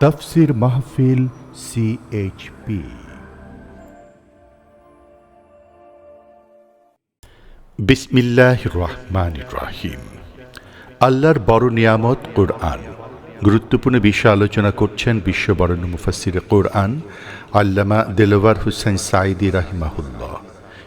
তফসির মাহফিল সিএইচপি বিসমিল্লাহ রহমান রাহিম। আল্লাহর বড় নিয়ামত কোরআন। গুরুত্বপূর্ণ বিষয় আলোচনা করছেন বিশ্ববরণ্য মুফাসির কোরআন আল্লামা দেলোয়ার হুসেন সাইদি রাহিমাহুল্লাহ।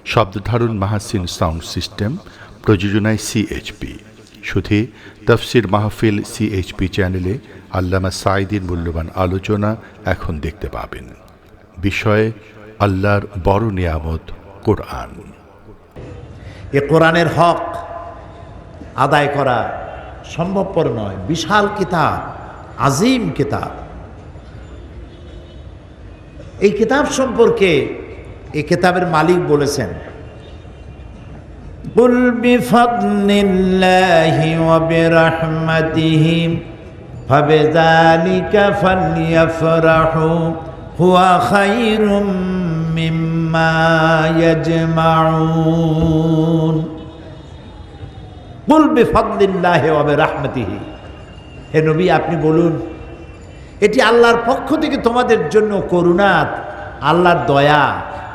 শব্দধারণ মাহাসিন সাউন্ড সিস্টেম, প্রযোজনায় সিএইচপি শুধু তফসির মাহফিল সিএইচপি চ্যানেলে আল্লামা সাইদির মূল্যবান আলোচনা এখন দেখতে পাবেন বিষয়ে আল্লাহর বড় নিয়ামত কোরআন এ কোরআনের হক আদায় করা সম্ভবপর নয় বিশাল কিতাব আজিম কিতাব এই কিতাব সম্পর্কে এই কিতাবের মালিক বলেছেন قل بفضل الله وبرحمته فبذلك فليفرحوا هو خير مما يجمعون قل بفضل الله وبرحمته হে নবী আপনি বলুন এটি আল্লাহর পক্ষ থেকে তোমাদের জন্য করুণাত আল্লাহর দয়া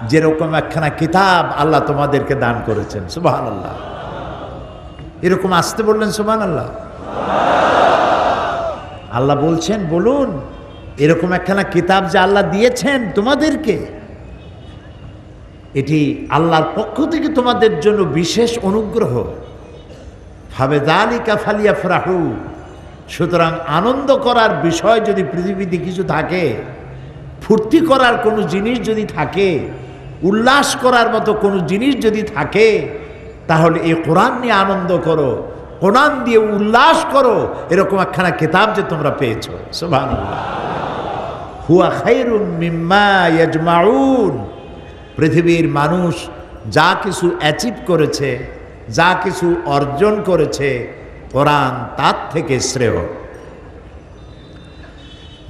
যেরকম একখানা কিতাব আল্লাহ তোমাদেরকে দান করেছেন সুবাহ আল্লাহ এরকম আসতে বললেন সুবাহ আল্লাহ আল্লাহ বলছেন, বলুন, এরকম একখানা কিতাব যে আল্লাহ দিয়েছেন তোমাদেরকে, এটি আল্লাহর পক্ষ থেকে তোমাদের জন্য বিশেষ অনুগ্রহ। ভাবে দালিকা ফালিয়া ফ্রাহু সুতরাং আনন্দ করার বিষয় যদি পৃথিবীতে কিছু থাকে, ফুর্তি করার কোনো জিনিস যদি থাকে, উল্লাস করার মতো কোনো জিনিস যদি থাকে, তাহলে এই কোরআন নিয়ে আনন্দ করো। কোরআন দিয়ে উল্লাস করো। এরকম একখানা কিতাব যে তোমরা পেয়েছ। হুয়া মিম্মা পৃথিবীর মানুষ যা কিছু অ্যাচিভ করেছে, যা কিছু অর্জন করেছে, কোরআন তার থেকে শ্রেয়।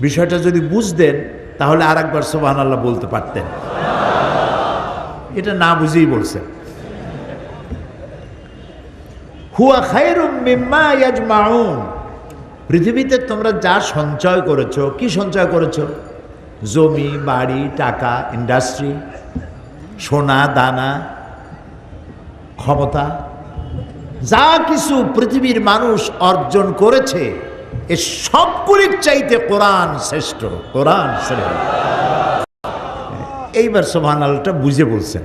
বিষয়টা যদি বুঝতেন, তাহলে আর একবার সোবাহান আল্লাহ বলতে পারতেন। এটা না বুঝেই বলছেন। হুয়া খায়রুম মিম্মা ইয়াজমাউন। পৃথিবীতে তোমরা যা সঞ্চয় করেছ, কি সঞ্চয় করেছ? জমি, বাড়ি, টাকা ইন্ডাস্ট্রি সোনা, দানা, ক্ষমতা, যা কিছু পৃথিবীর মানুষ অর্জন করেছে, এ সবগুলির চাইতে কোরআন শ্রেষ্ঠ কোরআন শ্রেষ্ঠ। এইবার সোহান আল্লাহটা বুঝে বলছেন।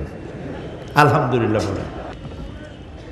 আলহামদুলিল্লাহ। বলে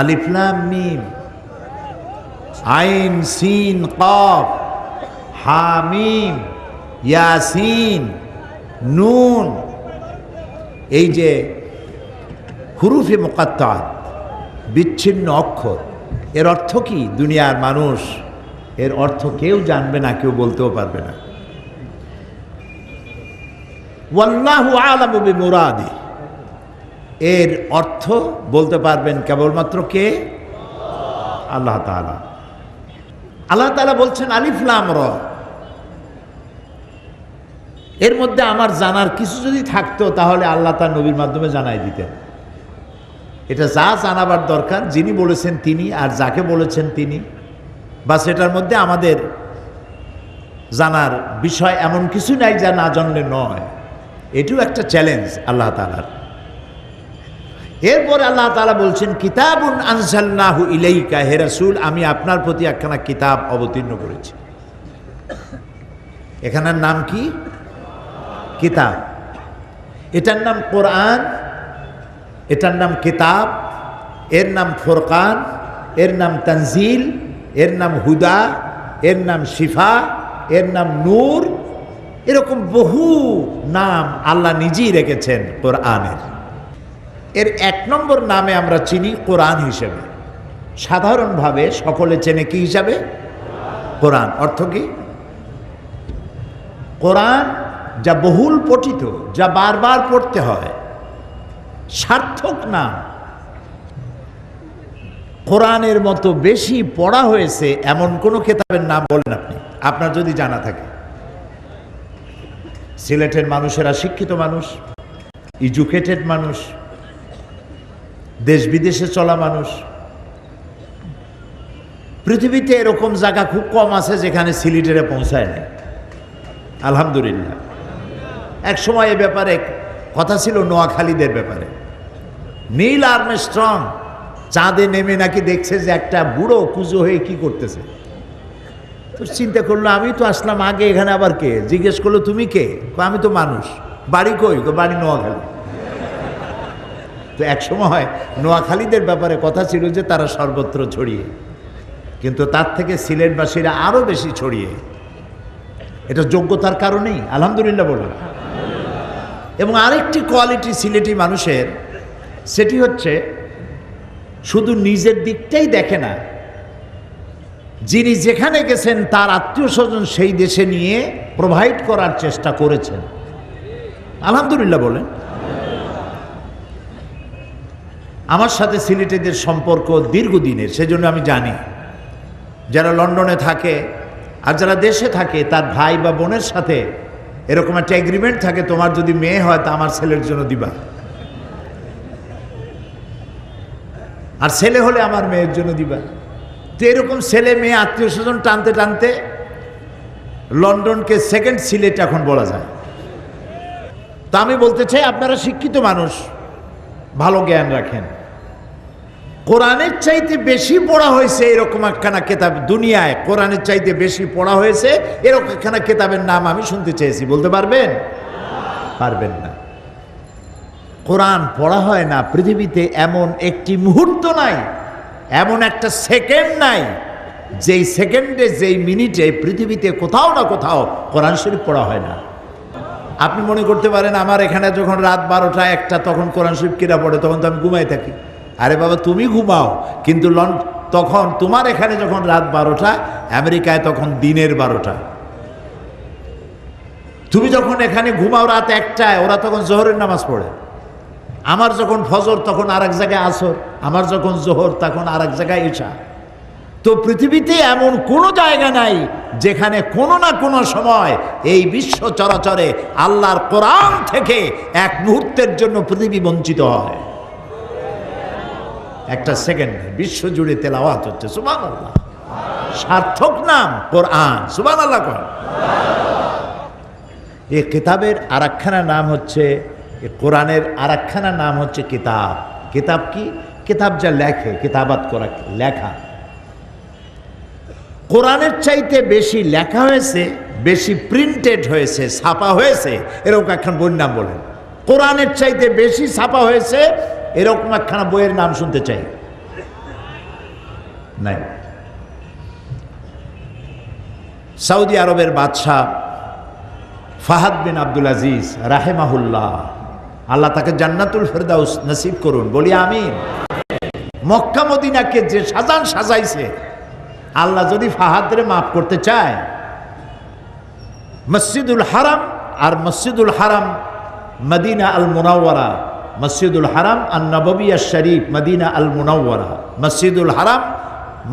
আলিফলাম মিম, আইন, সিন, কফ হামিম ইয়াসিন, নুন। এই যে হুরুফে মোকাত্তাত, বিচ্ছিন্ন অক্ষর, এর অর্থ কি? দুনিয়ার মানুষ, এর অর্থ কেউ জানবে না, কেউ বলতেও পারবে না। ওয়াল্লাহু আলামবি মোরাদি এর অর্থ বলতে পারবেন কেবলমাত্র কে? আল্লাহ তাআলা। আল্লাহ তাআলা বলছেন আলিফলাম র। এর মধ্যে আমার জানার কিছু যদি থাকতো, তাহলে আল্লাহ তার নবীর মাধ্যমে জানাই দিতেন। এটা যা জানাবার দরকার, যিনি বলেছেন তিনি, আর যাকে বলেছেন তিনি, বা সেটার মধ্যে আমাদের জানার বিষয় এমন কিছু নাই যা না জানলে নয়। এটিও একটা চ্যালেঞ্জ আল্লাহ তালার এরপরে আল্লাহ তালা বলছেন, কিতাবুন আনসাল্লাহু ইলাইকা, হে রাসূল, আমি আপনার প্রতি একখানা কিতাব অবতীর্ণ করেছি। এখানের নাম কি? কিতাব। এটার নাম কোরআন, এটার নাম কিতাব, এর নাম ফোরকান, এর নাম তানজিল, এর নাম হুদা, এর নাম শিফা, এর নাম নূর, এরকম বহু নাম আল্লাহ নিজেই রেখেছেন কোরআনের। এর এক নম্বর নামে আমরা চিনি কোরআন হিসেবে। সাধারণভাবে সকলে চেনে কি হিসাবে? কোরআন। অর্থ কি? কোরআন যা বহুল পঠিত, যা বারবার পড়তে হয়, সার্থক নাম কোরআনের মতো বেশি পড়া হয়েছে এমন কোনো কেতাবের নাম বলেন আপনি। আপনার যদি জানা থাকে। সিলেটের মানুষেরা শিক্ষিত মানুষ, এডুকেটেড মানুষ দেশ বিদেশে চলা মানুষ। পৃথিবীতে এরকম জায়গা খুব কম আছে যেখানে সিলেটেরে পৌঁছায় নাই। আলহামদুলিল্লাহ। এক সময় এ ব্যাপারে কথা ছিল নোয়াখালীদের ব্যাপারে। নীল আর্মে স্ট্রং চাঁদে নেমে নাকি দেখছে যে একটা বুড়ো কুজো হয়ে কি করতেছে। তো চিন্তা করল, আমি তো আসলাম আগে এখানে আবার কে? জিজ্ঞেস করল, তুমি কে? আমি তো মানুষ। বাড়ি কই? বাড়ি নোয়াখালী। তো এক সময় নোয়াখালীদের ব্যাপারে কথা ছিল যে তারা সর্বত্র ছড়িয়ে। কিন্তু তার থেকে সিলেটবাসীরা আরও বেশি ছড়িয়ে। এটা যোগ্যতার কারণেই, আলহামদুলিল্লাহ বলুন। এবং আরেকটি কোয়ালিটি সিলেটি মানুষের, সেটি হচ্ছে শুধু নিজের দিকটাই দেখে না, যিনি যেখানে গেছেন তার আত্মীয় স্বজন সেই দেশে নিয়ে প্রোভাইড করার চেষ্টা করেছেন। আলহামদুলিল্লাহ বলেন। আমার সাথে সিলেটিদের সম্পর্ক দীর্ঘদিনের, সেজন্য আমি জানি। যারা লন্ডনে থাকে আর যারা দেশে থাকে, তার ভাই বা বোনের সাথে এরকম একটা এগ্রিমেন্ট থাকে, তোমার যদি মেয়ে হয়, তা আমার ছেলের জন্য দিবা। আর ছেলে হলে আমার মেয়ের জন্য দিবা। তো এরকম ছেলে, মেয়ে, আত্মীয় স্বজন টানতে টানতে লন্ডনকে সেকেন্ড সিলেট এখন বলা যায়। তা আমি বলতে চাই, আপনারা শিক্ষিত মানুষ, ভালো জ্ঞান রাখেন। কোরআনের চাইতে বেশি পড়া হয়েছে এরকম একখানা কেতাব দুনিয়ায়। কোরআনের চাইতে বেশি পড়া হয়েছে এরকম একখানা কেতাবের নাম আমি শুনতে চেয়েছি। বলতে পারবেন? পারবেন না। কোরআন পড়া হয় না, পৃথিবীতে এমন একটি মুহূর্ত নাই, এমন একটা সেকেন্ড নাই, যেই সেকেন্ডে, যেই মিনিটে পৃথিবীতে কোথাও না কোথাও কোরআন শরীফ পড়া হয় না। আপনি মনে করতে পারেন, আমার এখানে যখন রাত বারোটা একটা, তখন কোরআন শরীফ কিরা পড়ে, তখন তো আমি ঘুমাই থাকি। আরে বাবা, তুমি ঘুমাও। কিন্তু লন, তখন তোমার এখানে যখন রাত বারোটা, আমেরিকায় তখন দিনের বারোটা। তুমি যখন এখানে ঘুমাও রাত একটায়, ওরা তখন জোহরের নামাজ পড়ে। আমার যখন ফজর, তখন আর এক জায়গায় আসর। আমার যখন জোহর, তখন আর এক জায়গায় ইশা। তো পৃথিবীতে এমন কোনো জায়গা নাই যেখানে কোনো না কোনো সময় এই বিশ্ব চরাচরে আল্লাহর কোরআন থেকে এক মুহূর্তের জন্য পৃথিবী বঞ্চিত হয়। একটা সেকেন্ড বিশ্ব জুড়ে তেলাওয়াত হচ্ছে সুবান আল্লাহ সার্থক নাম, কোরআন সুবান আল্লাহ কর এই কিতাবের আর নাম হচ্ছে কোরআনের আর নাম হচ্ছে কিতাব। কিতাব কি? কিতাব যা লেখে, কিতাবাত করা, লেখা। কোরআনের চাইতে বেশি লেখা হয়েছে, বেশি প্রিন্টেড হয়েছে, ছাপা হয়েছে, এরকম একখান বইয়ের নাম বলেন। কোরআনের চাইতে বেশি ছাপা হয়েছে এরকম একখানা বইয়ের নাম শুনতে চাই। নাই। সৌদি আরবের বাদশাহ ফাহাদ বিন আব্দুল আজিজ রাহেমাহুল্লাহ। আল্লাহ তাকে জান্নাতুল ফেরদাউস নসিব করুন, বলি আমি মক্কা মদিনাকে যে সাজান সাজাইছে, আল্লাহ যদি ফাহাদরে মাফ করতে চায়, মসজিদুল হারাম আর মসজিদুল হারাম মদিনা আল মুনাওয়ারা মসজিদুল হারাম আর নববিয়া শরীফ মদিনা আল মুনাওয়ারা মসজিদুল হারাম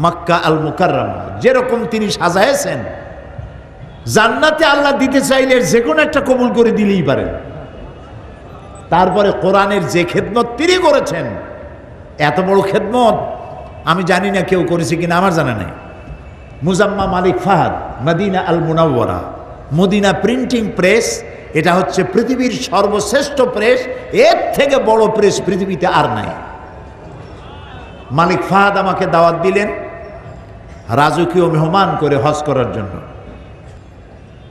মক্কা আল মুকাররমা যেরকম তিনি সাজাইছেন, জান্নাতে আল্লাহ দিতে চাইলে যে কোনো একটা কবুল করে দিলেই পারেন তারপরে কোরআনের যে খেদমত তিনি করেছেন, এত বড় খেদমত আমি জানি না কেউ করেছে কিনা, আমার জানা নেই। Mujamma Malik Fahd Medina al Munawwara Medina printing press এটা হচ্ছে পৃথিবীর সর্বশ্রেষ্ঠ প্রেস, এর থেকে বড় প্রেস পৃথিবীতে আর নাই। মালিক ফাহাদ আমাকে দাওয়াত দিলেন রাজকীয় মেহমান করে হজ করার জন্য।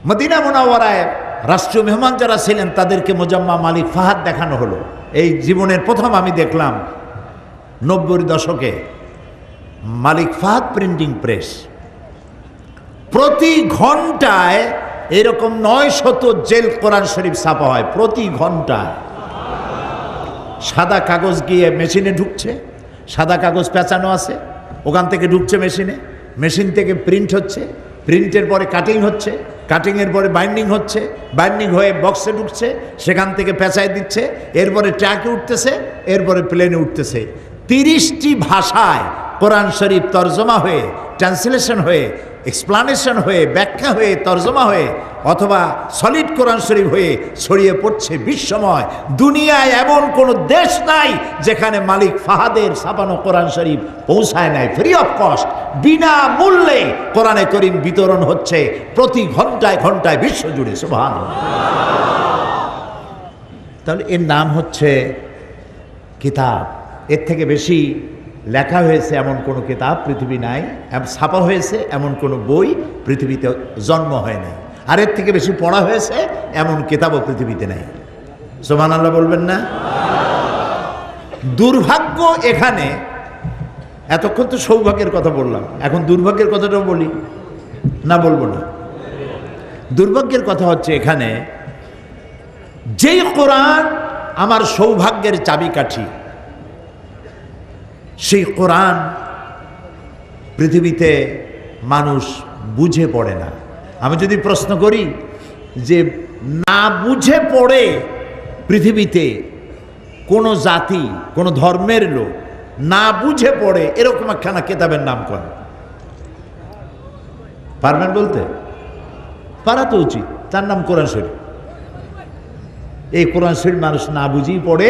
মদিনা মোনাওয়ারায় রাষ্ট্রীয় মেহমান যারা ছিলেন, তাদেরকে মোজাম্মা মালিক ফাহাদ দেখানো হলো। এই জীবনের প্রথম আমি দেখলাম নব্বই দশকে মালিক ফাহাদ প্রিন্টিং প্রেস। প্রতি ঘন্টায় এরকম নয় শত জেল কোরআন শরীফ ছাপা হয় প্রতি ঘন্টায়। সাদা কাগজ গিয়ে মেশিনে ঢুকছে, সাদা কাগজ পেঁচানো আছে, ওখান থেকে ঢুকছে মেশিনে, মেশিন থেকে প্রিন্ট হচ্ছে, প্রিন্টের পরে কাটিং হচ্ছে, কাটিংয়ের পরে বাইন্ডিং হচ্ছে, বাইন্ডিং হয়ে বক্সে ঢুকছে, সেখান থেকে পেঁচায় দিচ্ছে, এরপরে ট্র্যাকে উঠতেছে, এরপরে প্লেনে উঠতেছে। তিরিশটি ভাষায় কোরআন শরীফ তর্জমা হয়ে, ট্রান্সলেশন হয়ে এক্সপ্লানেশন হয়ে, ব্যাখ্যা হয়ে, তর্জমা হয়ে, অথবা সলিড কোরআন শরীফ হয়ে ছড়িয়ে পড়ছে বিশ্বময়। দুনিয়ায় এমন কোনো দেশ নাই যেখানে মালিক ফাহাদের ছাপানো কোরআন শরীফ পৌঁছায় নাই। ফ্রি অফ কস্ট বিনা মূল্যে কোরআনে করিম বিতরণ হচ্ছে প্রতি ঘন্টায় ঘন্টায় বিশ্ব জুড়ে সুবহান তাহলে এর নাম হচ্ছে কিতাব। এর থেকে বেশি লেখা হয়েছে এমন কোনো কিতাব, পৃথিবী নাই ছাপা হয়েছে এমন কোনো বই পৃথিবীতে জন্ম হয় নাই। আর এর থেকে বেশি পড়া হয়েছে এমন কিতাবও পৃথিবীতে নাই। সোমান আল্লাহ বলবেন না? দুর্ভাগ্য এখানে, এতক্ষণ তো সৌভাগ্যের কথা বললাম, এখন দুর্ভাগ্যের কথাটাও বলি, না বলব না। দুর্ভাগ্যের কথা হচ্ছে এখানে, যেই কোরআন আমার সৌভাগ্যের চাবিকাঠি সেই কোরআন পৃথিবীতে মানুষ বুঝে পড়ে না। আমি যদি প্রশ্ন করি যে না বুঝে পড়ে পৃথিবীতে কোনো জাতি, কোনো ধর্মের লোক না বুঝে পড়ে, এরকম একখানা কেতাবের নাম কর পারবেন বলতে? পারা তো উচিত, তার নাম কোরআন শরীফ। এই কোরআন শরীফ মানুষ না বুঝেই পড়ে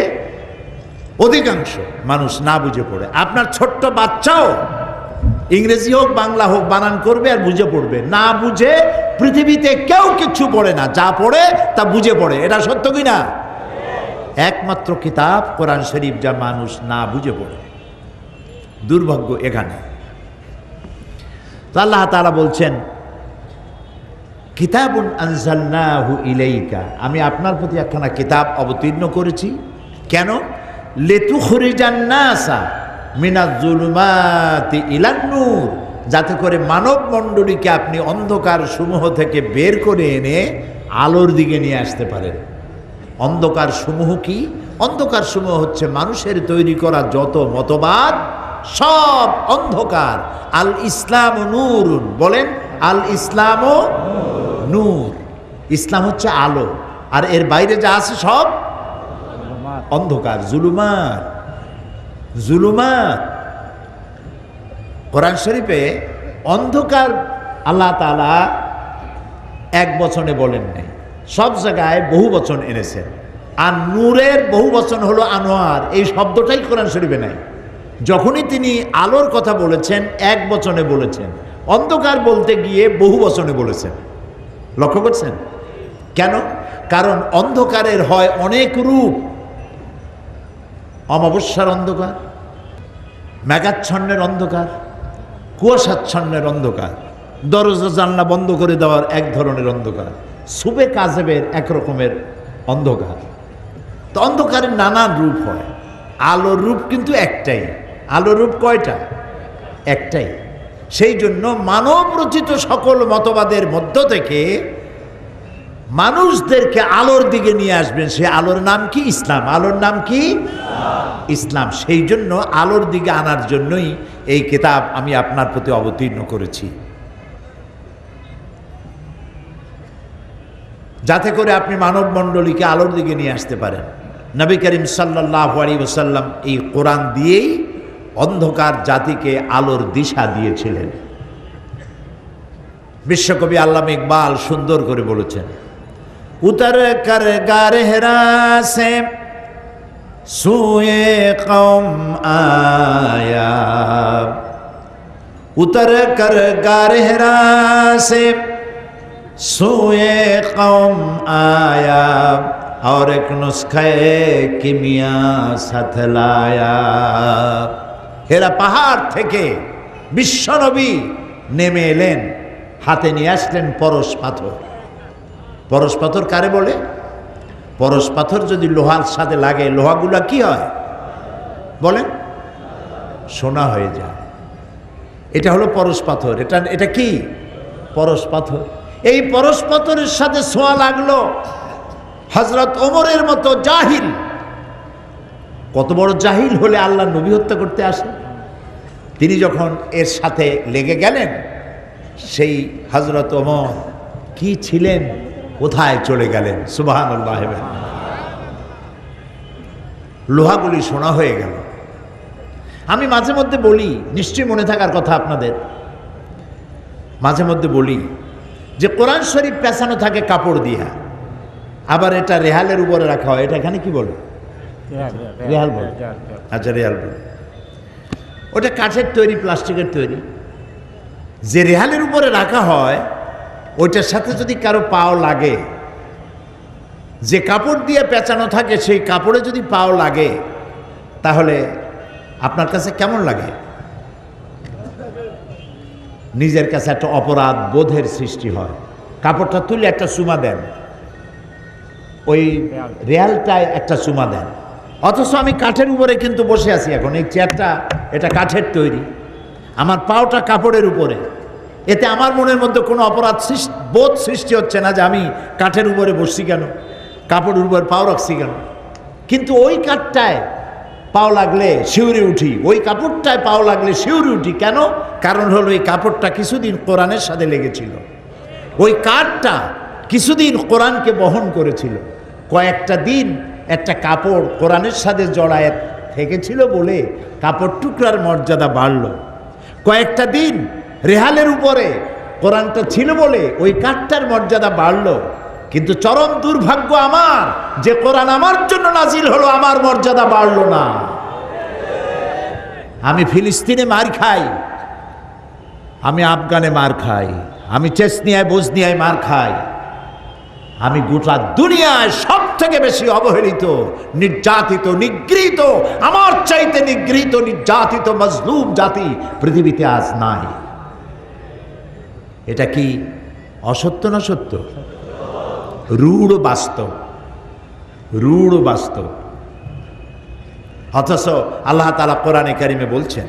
অধিকাংশ মানুষ না বুঝে পড়ে। আপনার ছোট্ট বাচ্চাও ইংরেজি হোক, বাংলা হোক, বানান করবে আর বুঝে পড়বে। না বুঝে পৃথিবীতে কেউ কিছু পড়ে না। যা পড়ে, তা বুঝে পড়ে। এটা সত্য কি না একমাত্র কিতাব কোরআন শরীফ যা মানুষ না বুঝে পড়ে। দুর্ভাগ্য এখানে। আল্লাহ তাআলা বলছেন ইলাইকা। আমি আপনার প্রতি একখানা কিতাব অবতীর্ণ করেছি। কেন? লেতুখরিজান নাসা মিনাজ জুলুমাতি ইলান নূর, যাতে করে মানব মণ্ডলীকে আপনি অন্ধকার সমূহ থেকে বের করে এনে আলোর দিকে নিয়ে আসতে পারেন। অন্ধকার সমূহ কি? অন্ধকার সমূহ হচ্ছে মানুষের তৈরি করা যত মতবাদ, সব অন্ধকার। আল ইসলাম নূর বলেন, আল ইসলাম নূর। ইসলাম হচ্ছে আলো, আর এর বাইরে যা আছে সব অন্ধকার জুলুমার জুলুমার কোরআন শরীফে অন্ধকার আল্লাহ তাআলা এক বচনে বলেন নাই। সব জায়গায় বহু বচন এনেছেন। আর নূরের বহু বচন হলো আনোয়ার। এই শব্দটাই কোরআন শরীফে নাই। যখনই তিনি আলোর কথা বলেছেন, এক বচনে বলেছেন। অন্ধকার বলতে গিয়ে বহু বচনে বলেছেন। লক্ষ্য করছেন? কেন? কারণ অন্ধকারের হয় অনেক রূপ। অমাবস্যার অন্ধকার, মেঘাচ্ছন্নের অন্ধকার, কুয়াশাচ্ছন্নের অন্ধকার, দরজা জানলা বন্ধ করে দেওয়ার এক ধরনের অন্ধকার, সুবে কাজেবের একরকমের অন্ধকার। তো অন্ধকারের নানান রূপ হয়, আলোর রূপ কিন্তু একটাই। আলোর রূপ কয়টা? একটাই। সেই জন্য মানব রচিত সকল মতবাদের মধ্য থেকে মানুষদেরকে আলোর দিকে নিয়ে আসবেন। সে আলোর নাম কি? ইসলাম। আলোর নাম কি? ইসলাম। সেই জন্য আলোর দিকে আনার জন্যই এই কিতাব আমি আপনার প্রতি অবতীর্ণ করেছি। যাতে করে আপনি মানব মণ্ডলীকে আলোর দিকে নিয়ে আসতে পারেন। নবী করিম সাল্লাহ আলী ওসাল্লাম এই কোরআন দিয়েই অন্ধকার জাতিকে আলোর দিশা দিয়েছিলেন। বিশ্বকবি আল্লাহ ইকবাল সুন্দর করে বলেছেন উতর কর গার হেরাসে সুয়ে কম আয়া উতর কর গার হেরাসে सोए कौम आया और एक नुस्खे किमिया साथ लाया হেরা পাহাড় থেকে বিশ্বনবী নেমে এলেন হাতে নিয়ে আসলেন পরশ পাথর পরশ পাথর কারে বলে? পরশ পাথর যদি লোহার সাথে লাগে, লোহাগুলা কি হয়? বলেন। সোনা হয়ে যায়। এটা হলো পরশ পাথর এটা এটা কি? পরশ পাথর এই পরশ পাথরের সাথে ছোঁয়া লাগল হজরত ওমরের মতো জাহিল। কত বড় জাহিল হলে আল্লাহ নবী হত্যা করতে আসে? তিনি যখন এর সাথে লেগে গেলেন, সেই হজরত ওমর কি ছিলেন? কোথায় চলে গেলেন? সুবাহান লোহাগুলি সোনা হয়ে গেল। আমি মাঝে মধ্যে বলি নিশ্চয়ই মনে থাকার কথা আপনাদের মাঝে মধ্যে বলি যে কোরআন শরীফ পেঁচানো থাকে কাপড় দিয়া আবার এটা রেহালের উপরে রাখা হয়। এটা এখানে কি বলে? রেহাল বলে। আচ্ছা রেহাল বলে। ওটা কাঠের তৈরি প্লাস্টিকের তৈরি। যে রেহালের উপরে রাখা হয় ওইটার সাথে যদি কারও পাও লাগে, যে কাপড় দিয়ে পেঁচানো থাকে, সেই কাপড়ে যদি পাও লাগে, তাহলে আপনার কাছে কেমন লাগে? নিজের কাছে একটা অপরাধ বোধের সৃষ্টি হয়। কাপড়টা তুলে একটা চুমা দেন। ওই রেয়ালটায় একটা চুমা দেন। অথচ আমি কাঠের উপরে কিন্তু বসে আছি এখন। এই চেয়ারটা, এটা কাঠের তৈরি। আমার পাওটা কাপড়ের উপরে। এতে আমার মনের মধ্যে কোনো অপরাধ বোধ সৃষ্টি হচ্ছে না যে আমি কাঠের উপরে বসছি কেন? কাপড়ের উপরে পাও রাখছি কেন? কিন্তু ওই কাঠটায় পাও লাগলে শিউরে উঠি। ওই কাপড়টায় পাও লাগলে শিউরে উঠি। কেন? কারণ হলো এই কাপড়টা কিছুদিন কোরআনের সাথে লেগেছিল। ওই কাঠটা কিছুদিন কোরআনকে বহন করেছিল। কয়েকটা দিন একটা কাপড় কোরআনের সাথে জড়ায় থেকেছিল বলে কাপড় টুকরার মর্যাদা বাড়ল। কয়েকটা দিন রেহালের উপরে। কোরআনটা ছিল বলে ওই কাঠটার মর্যাদা বাড়ল। কিন্তু চরম দুর্ভাগ্য আমার যে কোরআন আমার জন্য নাজিল হলো, আমার মর্যাদা বাড়লো না। আমি ফিলিস্তিনে মার খাই। আমি আফগানে মার খাই। আমি চেসনিয়ায় বোজনিয়ায় মার খাই। আমি গোটা দুনিয়ায় সব থেকে বেশি অবহেলিত, নির্যাতিত, নিগৃহীত, আমার চাইতে নিগৃহীত, নির্যাতিত, মজলুম জাতি পৃথিবীতে আজ নাই। এটা কি অসত্য না সত্য? রূঢ় বাস্তব। রূঢ় বাস্তব। অথচ আল্লাহ তালা কোরআনে কারিমে বলছেন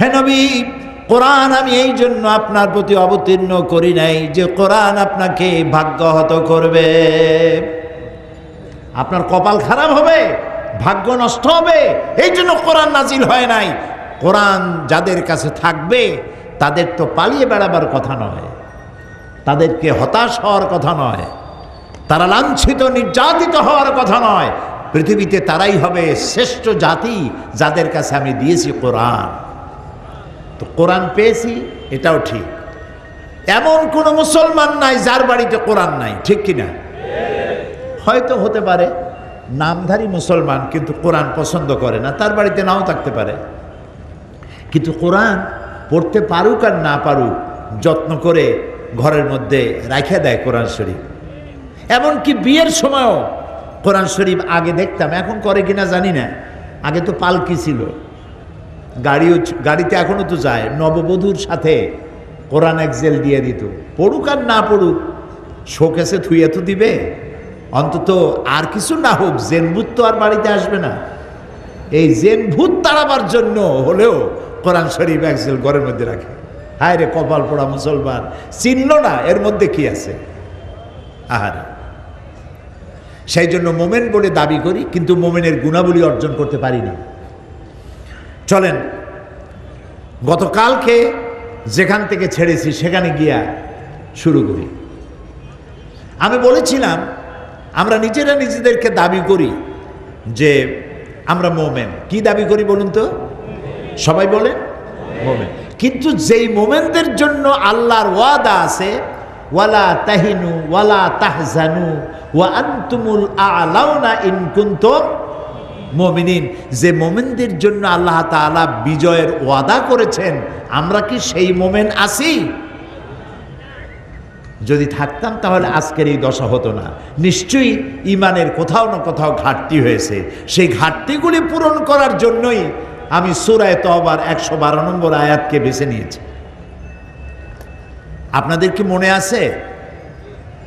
হে নবী কোরআন আমি এই জন্য আপনার প্রতি অবতীর্ণ করি নাই যে কোরআন আপনাকে ভাগ্যহত করবে। আপনার কপাল খারাপ হবে, ভাগ্য নষ্ট হবে, এই জন্য কোরআন নাজিল হয় নাই। কোরআন যাদের কাছে থাকবে, তাদের তো পালিয়ে বেড়াবার কথা নয়, তাদেরকে হতাশ হওয়ার কথা নয়, তারা লাঞ্ছিত, নির্যাতিত হওয়ার কথা নয়। পৃথিবীতে তারাই হবে শ্রেষ্ঠ জাতি যাদের কাছে আমি দিয়েছি কোরআন। তো কোরআন পেয়েছি, এটাও ঠিক। এমন কোনো মুসলমান নাই যার বাড়িতে কোরআন নাই, ঠিক কিনা হয়তো হতে পারে, নামধারী মুসলমান কিন্তু কোরআন পছন্দ করে না, তার বাড়িতে নাও থাকতে পারে। কিন্তু কোরআন পড়তে পারুক আর না পারুক, যত্ন করে ঘরের মধ্যে রাখা দেয় কোরআন শরীফ। এমনকি বিয়ের সময়ও কোরআন শরীফ আগে দেখতাম, এখন করে কিনা জানি না, আগে তো পালকি ছিল। গাড়িও গাড়িতে এখনও তো যায়। নববধূর সাথে কোরআন একজেল দিয়ে দিত। পড়ুক আর না পড়ুক, শোকেসে থুইয়ে তো দিবে। অন্তত আর কিছু না হোক জেনভূত তো আর বাড়িতে আসবে না। এই জেনভূত তাড়াবার জন্য হলেও কোরআন শরীফ একজেল ঘরের মধ্যে রাখে। হায় রে কপাল পোড়া মুসলমান। চিনল না, এর মধ্যে কি আছে? আহারে। সেই জন্য মোমেন বলে দাবি করি, কিন্তু মোমেনের গুণাবলী অর্জন করতে পারিনি। চলেন, গতকালকে যেখান থেকে ছেড়েছি সেখানে গিয়া শুরু করি। আমি বলেছিলাম, আমরা নিজেরা নিজেদেরকে দাবি করি যে আমরা মোমেন। কি দাবি করি বলুন তো? সবাই বলে মোমেন। কিন্তু যেই মোমেনদের জন্য আল্লাহর ওয়াদা আছে, ওয়ালা তাহিনু, ওয়ালা তাহজানু, ওয়া আনতুমুল আলাউনা ইন মুমিনিন, যে মোমেনদের জন্য আল্লাহ তাআলা বিজয়ের ওয়াদা করেছেন, আমরা কি সেই মোমেন আছি? যদি থাকতাম তাহলে আজকের এই দশা হতো না। নিশ্চয়ই ইমানের কোথাও না কোথাও ঘাটতি হয়েছে। সেই ঘাটতিগুলি পূরণ করার জন্যই আমি সুরায় তবার একশো বারো নম্বর আয়াতকে বেছে নিয়েছি। আপনাদের কি মনে আছে?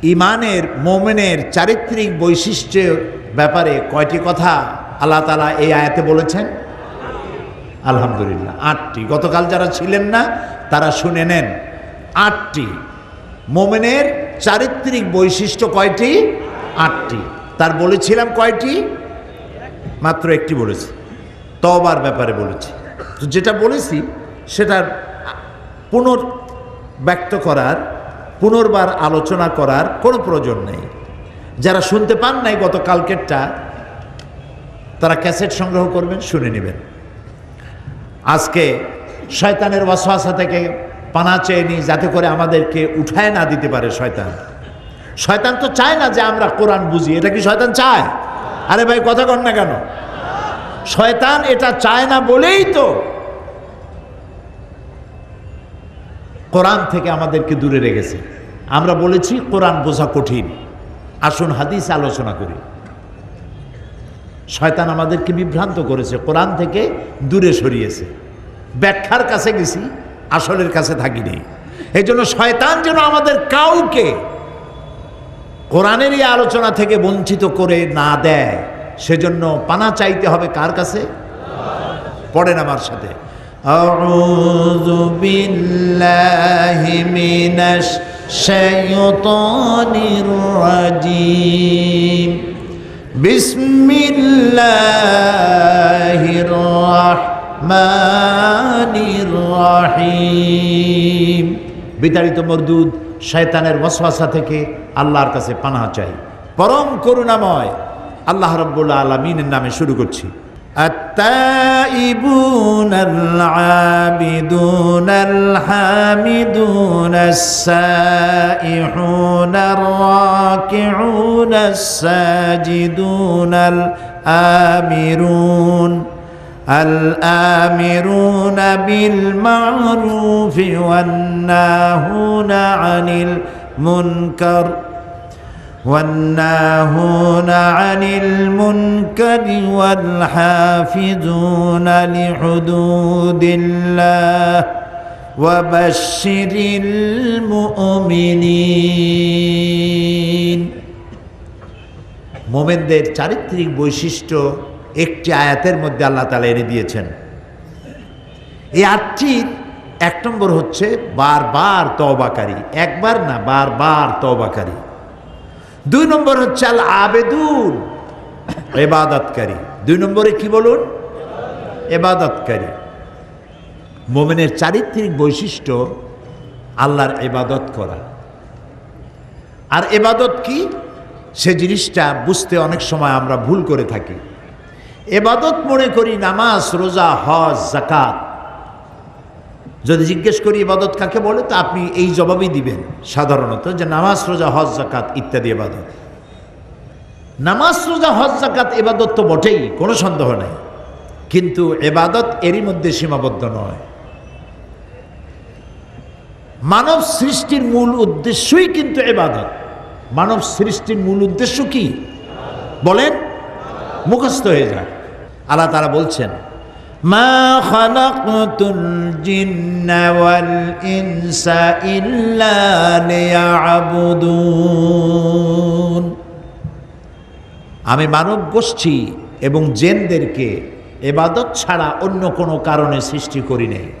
ইমানের মোমেনের চারিত্রিক বৈশিষ্ট্যের ব্যাপারে কয়টি কথা আল্লাহ তালা এই আয়াতে বলেছেন, আলহামদুলিল্লাহ, আটটি। গতকাল যারা ছিলেন না, তারা শুনে নেন, আটটি। মোমেনের চারিত্রিক বৈশিষ্ট্য কয়টি? আটটি। তার বলেছিলাম কয়টি? মাত্র একটি বলেছি। তবার ব্যাপারে বলেছি। তো যেটা বলেছি সেটার পুনর ব্যক্ত করার, পুনর্বার আলোচনা করার কোনো প্রয়োজন নেই। যারা শুনতে পান নাই গত কালকেরটা তারা ক্যাসেট সংগ্রহ করবেন, শুনে নেবেন। আজকে শয়তানের ওয়াসওয়াসা থেকে পানা চেয়ে নিই যাতে করে আমাদেরকে উঠায় না দিতে পারে শয়তান। শয়তান তো চায় না যে আমরা কোরআন বুঝি, এটা কি শয়তান চায়? আরে ভাই, কথা কন না কেন? শয়তান এটা চায় না বলেই তো কোরআন থেকে আমাদেরকে দূরে রেখেছে। আমরা বলেছি, কোরআন বোঝা কঠিন। আসুন হাদিস আলোচনা করি। শয়তান আমাদেরকে বিভ্রান্ত করেছে কোরআন থেকে দূরে সরিয়েছে ব্যাখ্যার কাছে গেছি আসলের কাছে থাকিনি এই জন্য শয়তান যেন আমাদের কাউকে কোরআনের এই আলোচনা থেকে বঞ্চিত করে না দেয় সেজন্য পানা চাইতে হবে কার কাছে পড়েন আমার সাথে أعوذ بالله من الشيطان الرجيم বিসমিল্লাহির রহমানির রহিম বিতাড়িত মরদুদ, শয়তানের ওয়াসওয়াসা থেকে আল্লাহর কাছে পানা চাই। পরম করুণাময় আল্লাহ রব্বুল্লা আলমিনের নামে শুরু করছি। التائبون العابدون الحامدون السائحون الراكعون الساجدون الآمرون الآمرون بالمعروف والناهون عن المنكر والناهون عن المنكر والحافظون لحدود الله وبشر المؤمنين মোমেনদের চারিত্রিক বৈশিষ্ট্য একটি আয়াতের মধ্যে আল্লাহ তালা এনে দিয়েছেন এই আটটির এক নম্বর হচ্ছে বারবার তবাকারী একবার না বারবার তবাকারী দুই নম্বর হচ্ছে আল আবেদুন এবাদতকারী দুই নম্বরে কি বলুন? এবাদতকারী মোমেনের চারিত্রিক বৈশিষ্ট্য আল্লাহর এবাদত করা। আর এবাদত কি? সে জিনিসটা বুঝতে অনেক সময় আমরা ভুল করে থাকি। এবাদত মনে করি নামাজ, রোজা, হজ জাকাত যদি জিজ্ঞেস করি ইবাদত কাকে বলে, তো আপনি এই জবাবই দিবেন। সাধারণত যে নামাজ, রোজা, হজ জাকাত ইত্যাদি এবাদত নামাজ, রোজা, হজ জাকাত এবাদত তো বটেই, কোনো সন্দেহ নেই। কিন্তু এবাদত এরই মধ্যে সীমাবদ্ধ নয়। মানব সৃষ্টির মূল উদ্দেশ্যই কিন্তু এবাদত মানব সৃষ্টির মূল উদ্দেশ্য কি? বলেন, মুখস্থ হয়ে যায় আল্লাহ তারা বলছেন খালাকতুল জিন্না ওয়াল ইনসা ইল্লা লিয়াবুদুন। আমি মানব গোষ্ঠী এবং জেনদেরকে এবাদত ছাড়া অন্য কোনো কারণে সৃষ্টি করি নাই।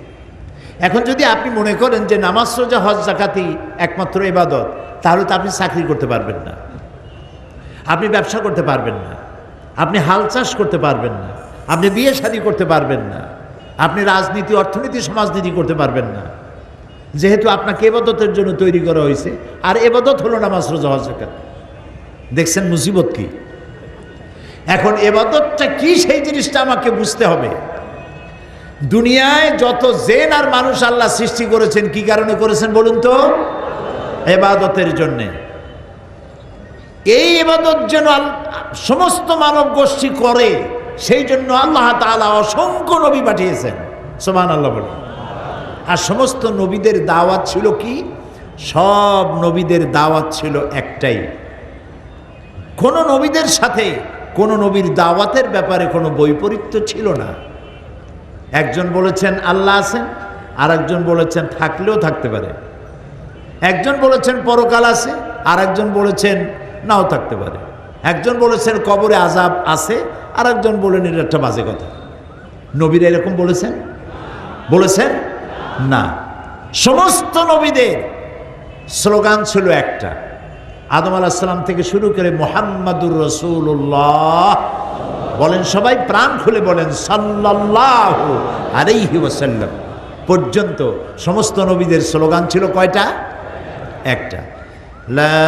এখন যদি আপনি মনে করেন যে নামাজ, রোজা, হজ, জাকাতি একমাত্র এবাদত, তাহলে তো আপনি চাকরি করতে পারবেন না। আপনি ব্যবসা করতে পারবেন না। আপনি হাল চাষ করতে পারবেন না। আপনি বিয়ে শাদী করতে পারবেন না। আপনি রাজনীতি, অর্থনীতি, সমাজনীতি করতে পারবেন না। যেহেতু আপনাকে এবাদতের জন্য তৈরি করা হয়েছে, আর এবাদত হলো নামাজ, রোজা, হজ দেখছেন মুসিবত কি? এখন এবাদতটা কি সেই জিনিসটা আমাকে বুঝতে হবে। দুনিয়ায় যত জেন আর মানুষ আল্লাহ সৃষ্টি করেছেন, কি কারণে করেছেন বলুন তো? এবাদতের জন্যে। এই এবাদত যেন সমস্ত মানব গোষ্ঠী করে সেই জন্য আল্লাহ তাআলা অসংখ্য নবী পাঠিয়েছেন। সোমান আল্লাহ বলে আর সমস্ত নবীদের দাওয়াত ছিল কি? সব নবীদের দাওয়াত ছিল একটাই। কোন নবীদের সাথে কোন নবীর দাওয়াতের ব্যাপারে কোনো বৈপরীত্য ছিল না। একজন বলেছেন, আল্লাহ আছেন। আর একজন বলেছেন, থাকলেও থাকতে পারে। একজন বলেছেন, পরকাল আছে। আর একজন বলেছেন, নাও থাকতে পারে। একজন বলেছেন, কবরে আজাব আছে। আর একজন বলেন এটা একটা বাজে কথা। নবীরা এরকম বলেছেন? বলেছেন? না। সমস্ত নবীদের স্লোগান ছিল একটা। আদম আলাহিসাল্লাম থেকে শুরু করে মোহাম্মদুর রসুল্লাহ বলেন সবাই প্রাণ খুলে বলেন সাল্লাহ আলাইহি ওয়াসাল্লাম। পর্যন্ত সমস্ত নবীদের স্লোগান ছিল কয়টা? একটা। লা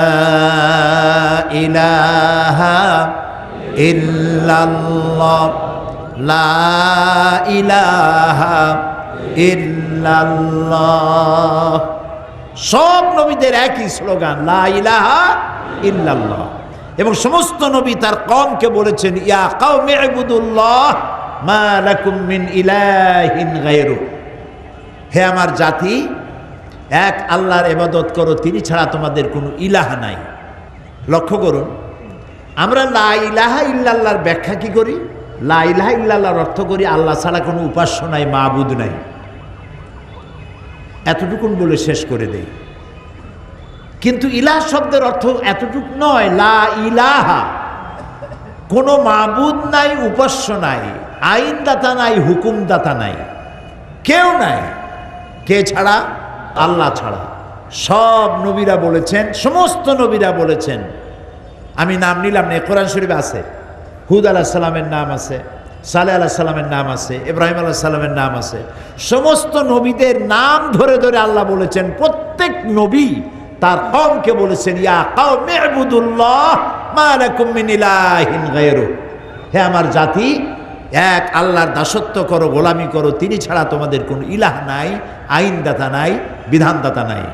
ইলাহা ইল্লাল্লাহ, লা ইলাহা ইল্লাল্লাহ। সব নবীদের একই স্লোগান, লা ইলাহা ইল্লাল্লাহ। এবং সমস্ত নবী তার কমকে বলেছেন, ইয়া কাউমি ইবুদুল্লাহ মা লাকুম মিন ইলাহিন গায়রু। হে আমার জাতি, এক আল্লাহর এবাদত করো, তিনি ছাড়া তোমাদের কোনো ইলাহা নাই। লক্ষ্য করুন আমরা লা ইলাহা ইল্লাল্লাহর ব্যাখ্যা কি করি? লা ইলাহা ইল্লাল্লাহর অর্থ করি আল্লাহ ছাড়া কোনো উপাস্য নাই, মাবুদ নাই। এতটুকুন বলে শেষ করে দেই। কিন্তু ইলাহ শব্দের অর্থ এতটুক নয়, লা ইলাহা। কোনো মাবুদ নাই, উপাস্য নাই, আইনদাতা নাই, হুকুমদাতা নাই, কেউ নাই। কে ছাড়া? আল্লাহ ছাড়া। সব নবীরা বলেছেন, সমস্ত নবীরা বলেছেন আমি নাম নিলাম না কোরআন শরীফ আছে। হুদ আলাহ সাল্লামের নাম আছে, সালে আলাহ সাল্লামের নাম আছে, ইব্রাহিম আলাহ সাল্লামের নাম আছে। সমস্ত নবীদের নাম ধরে ধরে আল্লাহ বলেছেন, প্রত্যেক নবী তার কমকে বলেছেন, ইয়া কাউমি ইবুদুল্লাহ মা লাকুম মিন ইলাহিন গায়রু। হে আমার জাতি, এক আল্লাহর দাসত্ব করো, গোলামি করো, তিনি ছাড়া তোমাদের কোনো ইলাহ নাই, আইনদাতা নাই, বিধানদাতা নাই।